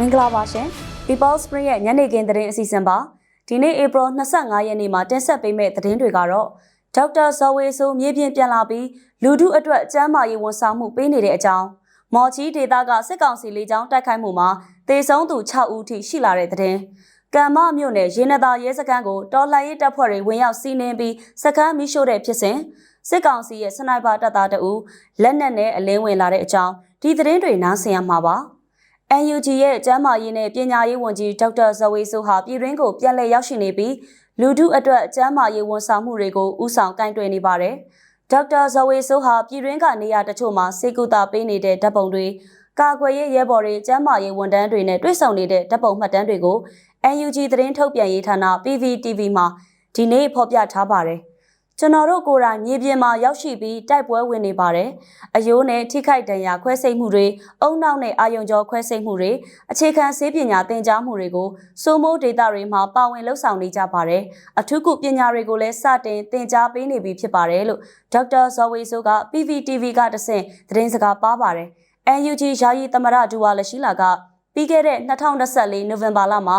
မင်္ဂလာပါရှင် People Spring ရဲ့ညနေခင်းသတင်းအစီအစဉ်ပါဒီနေ့ April 25ရက်နေ့မှာတင်ဆက်ပေးမယ့်သတင်းတွေကတော့ဒေါက်တာဇော်ဝေဆိုးမြေပြင်ပြန်လာပြီးလူထုအတွက်ကျန်းမာရေးဝန်ဆောင်မှုပေးနေတဲ့အကြောင်းမော်ချီဒေတာကစစ်ကောင်စီလေးကြောင်းတိုက်ခိုက်မှုမှာတေဆုံးသူ6ဦးထိရှိလာတဲ့သတင်းကံမမြို့နယ်ရေနသာရဲစခန်းကိုတော်လှန်ရေးတပ်ဖွဲ့တွေဝင်ရောက်စီးနင်းပြီးစခန်းမိရှို့တဲ့ဖြစ်စဉ်စစ်ကောင်စီရဲ့စနိုက်ပါတပ်သားတအူလက်နက်နဲ့အလင်းဝင်လာတဲ့အကြောင်းဒီသတင်းတွေနားဆင်ရမှာပါ NUG ရဲ့ကျန်းမာရေးနဲ့ပညာရေးဝန်ကြီးဒေါက်တာဇဝေဆိုဟာပြည်တွင်းကိုပြန်လည်ရောက်ရှိနေပြီးလူထုအတွက်ကျန်းမာရေးဝန်ဆောင်မှုတွေကိုဥဆောင်ကင်တွယ်နေပါတယ်။ဒေါက်တာဇဝေဆိုဟာပြည်တွင်းကနေရာတချို့မှာစေကူတာပေးနေတဲ့ဓာတ်ပုံတွေကာကွယ်ရေးရဲဘော်တွေကျန်းမာရေးဝန်ထမ်းတွေနဲ့တွေ့ဆုံနေတဲ့ဓာတ်ပုံမှတ်တမ်းတွေကို NUG သတင်းထုတ်ပြန်ရေးဌာန PVTV မှာဒီနေ့ဖော်ပြထားပါတယ်။ ကျွန်တော်တို့ကိုယ်တိုင်မြေပြင်မှာရောက်ရှိပြီးတိုက်ပွဲဝင်နေပါတယ်။အယိုးနဲ့ထိခိုက်ဒဏ်ရာခွဲစိတ်မှုတွေအုံနောက်နဲ့အာယုံကြောခွဲစိတ်မှုတွေအခြေခံဆေးပညာသင်ကြားမှုတွေကိုစိုးမိုးဒေတာတွေမှာပါဝင်လှုပ်ဆောင်နေကြပါတယ်။အထူးကုပညာတွေကိုလည်းစတင်သင်ကြားပေးနေပြီဖြစ်ပါတယ်လို့ဒေါက်တာဇော်ဝေဆိုးက PVTV ကတဆင့်သတင်းစကားပါပါတယ်။ NUG ယာယီသမရဒူဝါလရှိလာကပြီးခဲ့တဲ့2024နိုဝင်ဘာလမှာ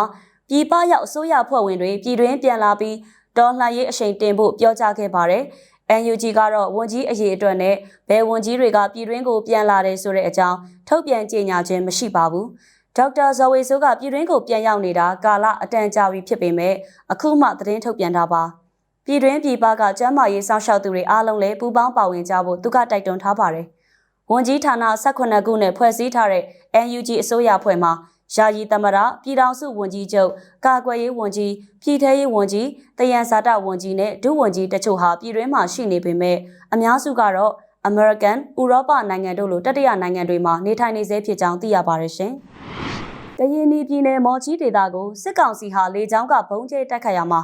ပြည်ပရောက်အစိုးရဖွဲ့ဝင်တွေပြည်တွင်းပြန်လာပြီး တော်လှန်ရေးအရှိန်တင်ဖို့ပြောကြားခဲ့ပါတယ်။ NUG ကတော့ဝန်ကြီးအရေးအတွက်နဲ့ဘယ်ဝန်ကြီးတွေကပြည်တွင်းကိုပြန်လာတယ်ဆိုတဲ့အကြောင်းထုတ်ပြန်ကြေညာခြင်းမရှိပါဘူး။ဒေါက်တာဇော်ဝေဆိုးကပြည်တွင်းကိုပြန်ရောက်နေတာကာလအတန်ကြာပြီဖြစ်ပေမဲ့အခုမှသတင်းထုတ်ပြန်တာပါ။ပြည်တွင်းပြည်ပကကျန်းမာရေးစောင့်ရှောက်သူတွေအားလုံးလည်းပူးပေါင်းပါဝင်ကြဖို့သူကတိုက်တွန်းထားပါတယ်။ဝန်ကြီးဌာန18ခုနဲ့ဖွဲ့စည်းထားတဲ့ NUG အစိုးရဖွဲ့မှာ ယာယီသမရပြည်ထောင်စုဝန်ကြီးချုပ်ကာကွယ်ရေးဝန်ကြီးပြည်ထရေးဝန်ကြီးတယံဇာတဝန်ကြီးနဲ့ဒုဝန်ကြီးတချို့ဟာပြည်တွင်းမှာရှိနေပေမဲ့အများစုကတော့ American ဥရောပနိုင်ငံတို့လိုတတိယနိုင်ငံတွေမှာနေထိုင်နေစေဖြစ်ကြောင်းသိရပါတယ်ရှင်။ကရင်ပြည်နယ်မော်ချီဒေသကိုစစ်ကောင်စီဟာလေကြောင်းကဘုံကျဲတိုက်ခတ်ရမှာ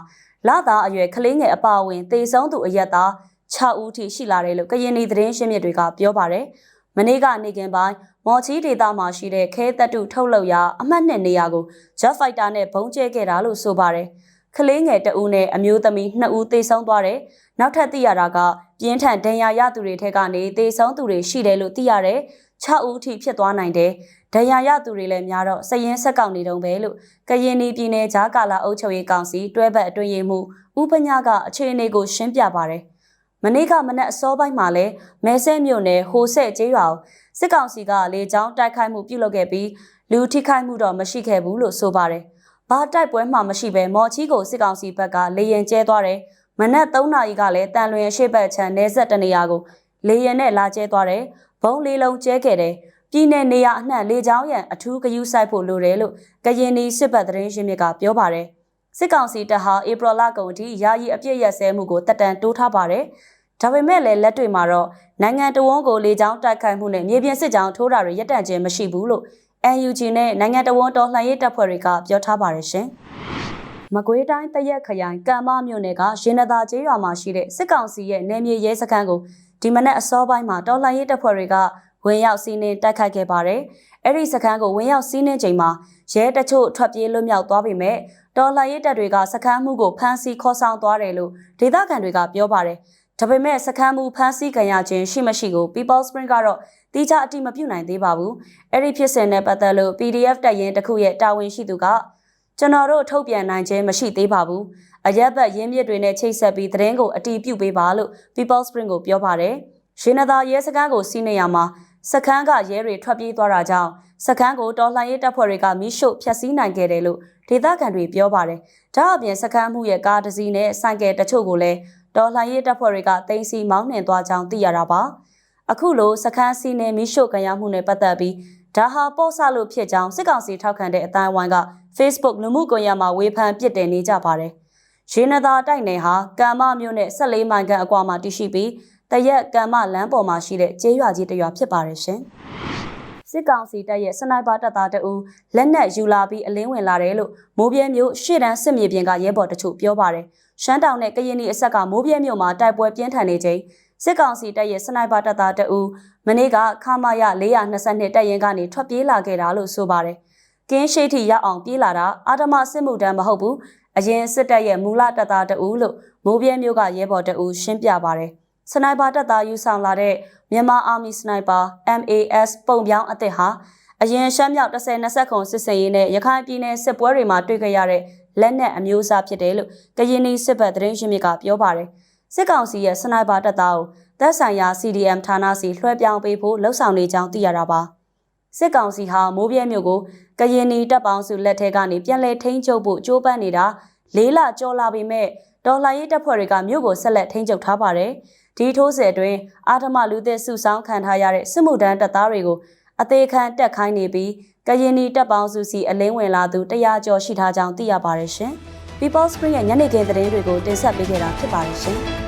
လာသာအရွယ်ကလေးငယ်အပါအဝင်တေဆုံးသူအရက်သား6ဦးထိရှိလာတယ်လို့ကရင်ပြည်သတင်းရှင်းမြစ်တွေကပြောပါတယ်။မနေ့ကနေကင်ပိုင်း မော်ချီဒေတာမှာရှိတဲ့ခဲတပ်တုထုတ်လုပ်ရာအမှတ်နှစ်နေရာကို Jet Fighter နဲ့ဘုံကျဲခဲ့တာလို့ဆိုပါတယ်။ကလေးငယ်တဦးနဲ့အမျိုးသမီး2ဦးသေဆုံးသွားတယ်။နောက်ထပ်သိရတာကပြင်းထန်ဒဏ်ရာရသူတွေထက်ကနေသေဆုံးသူတွေရှိတယ်လို့သိရတယ်။6ဦးထိဖြစ်သွားနိုင်တယ်။ဒဏ်ရာရသူတွေလည်းများတော့စည်ရင်ဆက်ကောက်နေတုံးပဲလို့ကရင်ပြည်နယ်ဂျားကာလာအုပ်ချုပ်ရေးကောင်စီတွဲဘက်အတွင်းရေးမှူးဦးပညာကအခြေအနေကိုရှင်းပြပါတယ်။ မနေ့ကမနက်အစောပိုင်းမှာလဲမဲဆဲမြို့နယ်ဟိုဆက်ကျေးရွာစစ်ကောင်စီကလေကြောင်းတိုက်ခိုက်မှုပြုလုပ်ခဲ့ပြီးလူထိခိုက်မှုတော့မရှိခဲ့ဘူးလို့ဆိုပါတယ်။ဘာတိုက်ပွဲမှမရှိဘဲမော်ချီကိုစစ်ကောင်စီဘက်ကလေရင်ကျဲသွားတယ်။မနက်3နာရီကလည်းတန်လွင်ရှေ့ဘက်ခြမ်းနေဆက်တနေရာကိုလေရင်နဲ့လာကျဲသွားတယ်။ဘုံလေးလုံးကျဲခဲ့တယ်။ပြည်내နေရအနှံ့လေကြောင်းရန်အထူးဂယုစိုက်ဖို့လိုတယ်လို့ကရင်နီစစ်ဘက်သတင်းရင်းမြစ်ကပြောပါတယ်။ စစ်ကောင်စီတပ်ဟာဧပြီလကုန်အထိယာယီအပြစ်ရက်စဲမှုကိုတက်တန်တိုးထားပါတယ်။ဒါပေမဲ့လည်းလက်တွေ့မှာတော့နိုင်ငံတော်ဝန်ကိုလေကြောင်းတိုက်ခိုက်မှုနဲ့မြေပြင်စစ်ကြောင်းထိုးတာတွေရပ်တန့်ခြင်းမရှိဘူးလို့ NUG နဲ့နိုင်ငံတော်ဝန်တော်လှန်ရေးတပ်ဖွဲ့တွေကပြောထားပါတယ်ရှင်။မကွေးတိုင်းတရက်ခရိုင်ကံမမြို့နယ်ကရင်နသာကျေးရွာမှာရှိတဲ့စစ်ကောင်စီရဲ့နယ်မြေရဲစခန်းကိုဒီမနက်အစောပိုင်းမှာတော်လှန်ရေးတပ်ဖွဲ့တွေက ဝင်ရောက်စီးနှင်းတိုက်ခိုက်ခဲ့ပါတယ်။အဲ့ဒီစခန်းကိုဝင်ရောက်စီးနှင်းချိန်မှာရဲတချို့ထွက်ပြေးလွတ်မြောက်သွားပေမဲ့တော်လှန်ရေးတပ်တွေကစခန်းမှုကိုဖမ်းဆီးခေါ်ဆောင်သွားတယ်လို့ဒေသခံတွေကပြောပါတယ်။ဒါပေမဲ့စခန်းမှုဖမ်းဆီးခံရခြင်းရှိမရှိကို People Spring ကတော့တိကျအတိမပြုနိုင်သေးပါဘူး။အဲ့ဒီဖြစ်စဉ်နဲ့ပတ်သက်လို့ PDF တပ်ရင်းတစ်ခုရဲ့တာဝန်ရှိသူကကျွန်တော်တို့ထုတ်ပြန်နိုင်ခြင်းမရှိသေးပါဘူး။အရက်ဘက်ရင်းမြစ်တွေနဲ့ချိတ်ဆက်ပြီးသတင်းကိုအတီးပြုတ်ပေးပါလို့ People Spring ကိုပြောပါတယ်။ရှင်နသာရဲစခန်းကိုစီးနေရမှာ စခန်းကရဲတွေထွက်ပြေးသွားတာကြောင့်စခန်းကိုတော်လှန်ရေးတပ်ဖွဲ့တွေကမိရှို့ဖျက်ဆီးနိုင်ခဲ့တယ်လို့ဒေသခံတွေပြောပါတယ်။ဒါအပြင်စခန်းမှုရဲ့ကားတစ်စီးနဲ့ဆိုင်ကယ်တချို့ကိုလည်းတော်လှန်ရေးတပ်ဖွဲ့တွေကတင်စီမောင်းနှင်သွားကြောင်းသိရတာပါ။အခုလိုစခန်းစီးနဲ့မိရှို့ကြရမှုနဲ့ပတ်သက်ပြီးဒါဟာပေါ့ဆလို့ဖြစ်ကြောင်းစစ်ကောင်စီထောက်ခံတဲ့အတိုင်းဝိုင်းက Facebook လူမှုကွန်ရက်မှာဝေဖန်ပြစ်တင်နေကြပါတယ်။ရေနသာတိုက်နယ်ဟာကံမမြို့နဲ့14မိုင်ခန့်အကွာမှာတည်ရှိပြီး တရက်ကံမလမ်းပေါ်မှာရှိတဲ့ကျေးရွာကြီးတစ်ရွာဖြစ်ပါတယ်ရှင်။စစ်ကောင်စီတပ်ရဲ့စနိုက်ပါတပ်သားတအူလက်နက်ယူလာပြီးအလင်းဝင်လာတယ်လို့မိုးပြဲမျိုးရှေ့တန်းစစ်မြေပြင်ကရဲဘော်တချို့ပြောပါတယ်။ရှမ်းတောင်နဲ့ကရင်နီအဆက်ကမိုးပြဲမျိုးမှာတိုက်ပွဲပြင်းထန်နေချိန်စစ်ကောင်စီတပ်ရဲ့စနိုက်ပါတပ်သားတအူမနေ့ကခမာရ422တပ်ရင်ကနေထွက်ပြေးလာခဲ့တာလို့ဆိုပါတယ်။ကင်းရှိထိရောက်အောင်ပြေးလာတာအာဓမစစ်မှုတန်းမဟုတ်ဘူး။အရင်စစ်တပ်ရဲ့မူလတပ်သားတအူလို့မိုးပြဲမျိုးကရဲဘော်တအူရှင်းပြပါတယ်။ စနိုက်ပါတပ်သားယူဆောင်လာတဲ့မြန်မာအာမီစနိုက်ပါ MAS ပုံပြောင်းအသစ်ဟာအရင်ရှမ်းမြောက်10 20ခုစစ်စင်ရေးနဲ့ရခိုင်ပြည်နယ်စစ်ပွဲတွေမှာတွေ့ကြရတဲ့လက်နက်အမျိုးအစားဖြစ်တယ်လို့ကရင်နီစစ်ဘက်သတင်းရှင်မြစ်ကပြောပါတယ်စစ်ကောင်စီရဲ့စနိုက်ပါတပ်သားကိုသက်ဆိုင်ရာ CDM ဌာနစီလွှဲပြောင်းပေးဖို့လှုံ့ဆော်နေကြောင်းသိရတာပါစစ်ကောင်စီဟာမိုးပြဲမြို့ကိုကရင်နီတပ်ပေါင်းစုလက်ထက်ကနေပြန်လည်ထိန်းချုပ်ဖို့ကြိုးပမ်းနေတာလေးလကျော်လာပေမဲ့ဒေါ်လာရေးတပ်ဖွဲ့တွေကမြို့ကိုဆက်လက်ထိန်းချုပ်ထားပါတယ် ဒီထိုးစစ်အတွင်းအာထမလူသစ်စုဆောင်းခံထားရတဲ့စစ်မှုထမ်းတပ်သားတွေကိုအသေးခံတက်ခိုင်းနေပြီးကရင်နီတပ်ပေါင်းစုစီအလင်းဝင်လာသူ100ကျော်ရှိထားကြောင်းသိရပါတယ်ရှင်။ People Screen ရဲ့ညနေခင်းသတင်းတွေကိုတင်ဆက်ပေးခဲ့တာဖြစ်ပါတယ်ရှင်။